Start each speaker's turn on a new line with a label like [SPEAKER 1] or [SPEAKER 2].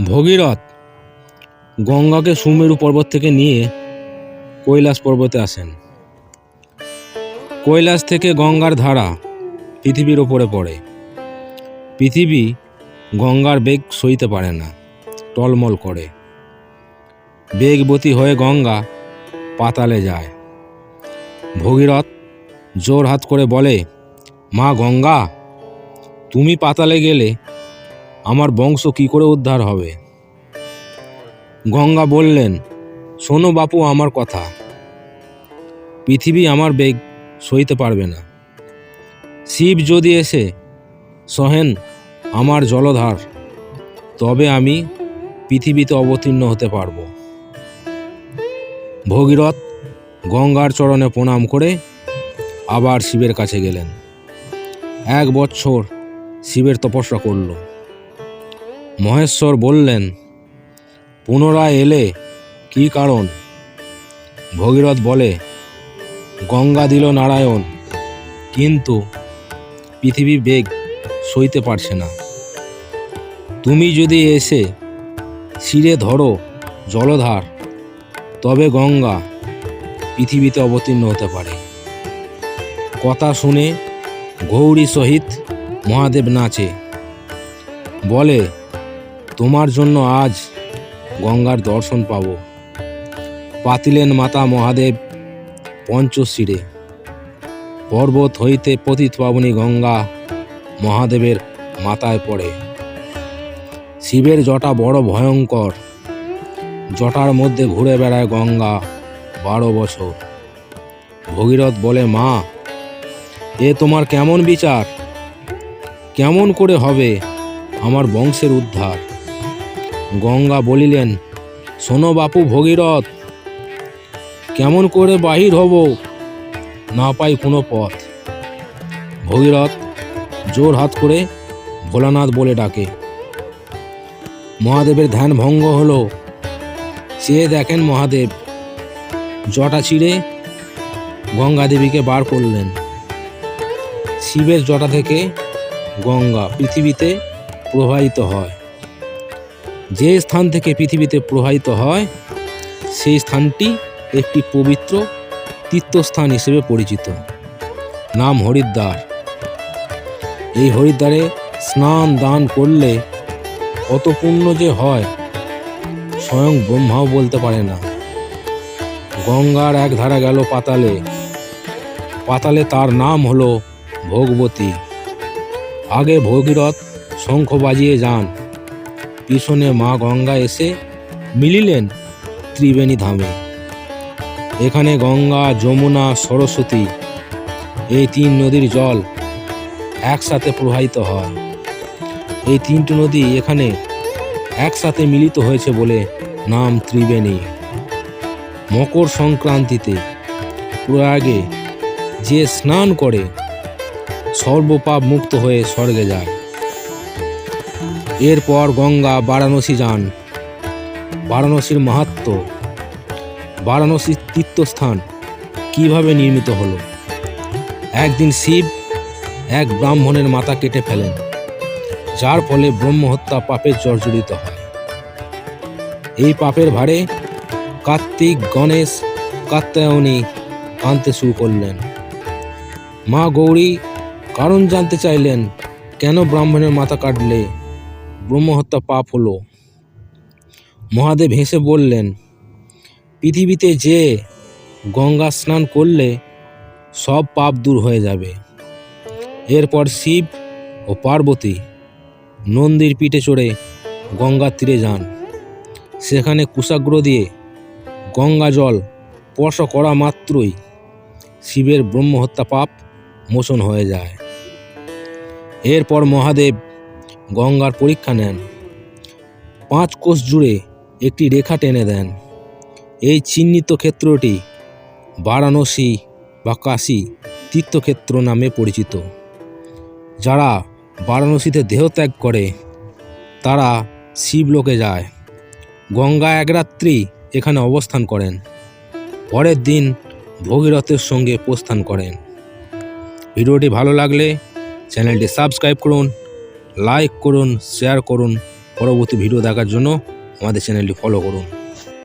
[SPEAKER 1] ভগীরথ গঙ্গাকে সুমেরু পর্বত থেকে নিয়ে কৈলাস পর্বতে আসেন। কৈলাস থেকে গঙ্গার ধারা পৃথিবীর ওপরে পড়ে। পৃথিবী গঙ্গার বেগ সইতে পারে না, টলমল করে। বেগবতী হয়ে গঙ্গা পাতালে যায়। ভগীরথ জোর হাত করে বলে, মা গঙ্গা, তুমি পাতালে গেলে আমার বংশ কি করে উদ্ধার হবে? গঙ্গা বললেন, শোনো বাপু আমার কথা। পৃথিবী আমার বেগ সইতে পারবে না। শিব যদি এসে সহেন আমার জলধার, তবে আমি পৃথিবীতে অবতীর্ণ হতে পারব। ভগীরথ গঙ্গার চরণে প্রণাম করে আবার শিবের কাছে গেলেন। এক বছর শিবের তপস্যা করল। মহেশ্বর বললেন, পুনরায় এলে কি কারণ? ভগীরথ বলে, গঙ্গা দিল নারায়ণ, কিন্তু পৃথিবী বেগ সইতে পারছে না। তুমি যদি এসে শিরে ধরো জলধার, তবে গঙ্গা পৃথিবীতে অবতীর্ণ হতে পারে। কথা শুনে গৌরী সহিত মহাদেব নাচে। বলে তোমার জন্য আজ গঙ্গার দর্শন পাব। পাতিলেন মাতা মহাদেব পঞ্চশিরে। পর্বত হইতে পতিত পাবনী গঙ্গা মহাদেবের মাথায় পড়ে। শিবের জটা বড় ভয়ঙ্কর। জটার মধ্যে ঘুরে বেড়ায় গঙ্গা বারো বছর। ভগীরথ বলে, মা, এ তোমার কেমন বিচার? কেমন করে হবে আমার বংশের উদ্ধার? গঙ্গা বলিলেন, শোনো বাপু ভগীরথ, কেমন করে বাহির হব না পাই কোনো পথ? ভগীরথ জোর হাত করে ভোলানাথ বলে ডাকে, মহাদেবের ধ্যান ভঙ্গ হলো। চেয়ে দেখেন মহাদেব, জটা ছিঁড়ে গঙ্গা দেবীকে বার করলেন। শিবের জটা থেকে গঙ্গা পৃথিবীতে প্রবাহিত হয়। যে স্থান থেকে পৃথিবীতে প্রবাহিত হয়, সেই স্থানটি একটি পবিত্র তীর্থস্থান হিসেবে পরিচিত। নাম হরিদ্বার। এই হরিদ্বারে স্নান দান করলে কত যে হয়, স্বয়ং ব্রহ্মাও বলতে পারে না। গঙ্গার এক ধারা গেল পাতালে। পাতালে তার নাম হলো ভোগবতী। আগে ভগীরথ শঙ্খ বাজিয়ে যান। পিছনে মা গঙ্গা এসে মিলিলেন ত্রিবেণী ধামে। এখানে গঙ্গা, যমুনা, সরস্বতী এই তিন নদীর জল একসাথে প্রবাহিত হয়। এই তিনটি নদী এখানে একসাথে মিলিত হয়েছে বলে নাম ত্রিবেণী। মকর সংক্রান্তিতে প্রয়াগে যে স্নান করে সর্বপাপ মুক্ত হয়ে স্বর্গে যায়। এরপর গঙ্গা বারাণসী যান। বারাণসীর মাহাত্ম, বারাণসীর তীর্থস্থান কীভাবে নির্মিত হলো? একদিন শিব এক ব্রাহ্মণের মাথা কেটে ফেলেন, যার ফলে ব্রহ্মহত্যা পাপের জর্জরিত হয়। এই পাপের ভারে কার্তিক, গণেশ, কাত্যায়নী কাঁদতে শুরু করলেন। মা গৌরী কারণ জানতে চাইলেন, কেন ব্রাহ্মণের মাথা কাটলে? ব্রহ্মহত্যা পাপ হলো। মহাদেব হেসে বললেন, পৃথিবীতে যে গঙ্গা স্নান করলে সব পাপ দূর হয়ে যাবে। এরপর শিব ও পার্বতী নন্দীর পিঠে চড়ে গঙ্গার তীরে যান। সেখানে কুশাগ্র দিয়ে গঙ্গা জল স্পর্শ করা মাত্রই শিবের ব্রহ্মহত্যা পাপ মোচন হয়ে যায়। এরপর মহাদেব গঙ্গার পরীক্ষা নেন। পাঁচ কোষ জুড়ে একটি রেখা টেনে দেন। এই চিহ্নিত ক্ষেত্রটি বারাণসী বা কাশী তীর্থক্ষেত্র নামে পরিচিত। যারা বারাণসীতে দেহত্যাগ করে, তারা শিবলোকে যায়। গঙ্গা এক রাত্রি এখানে অবস্থান করেন। পরের দিন ভগীরথের সঙ্গে প্রস্থান করেন। ভিডিওটি ভালো লাগলে চ্যানেলটি সাবস্ক্রাইব করুন। লাইক করুন শেয়ার করুন পরবর্তী ভিডিও দেখার জন্য আমাদের চ্যানেলটি ফলো করুন।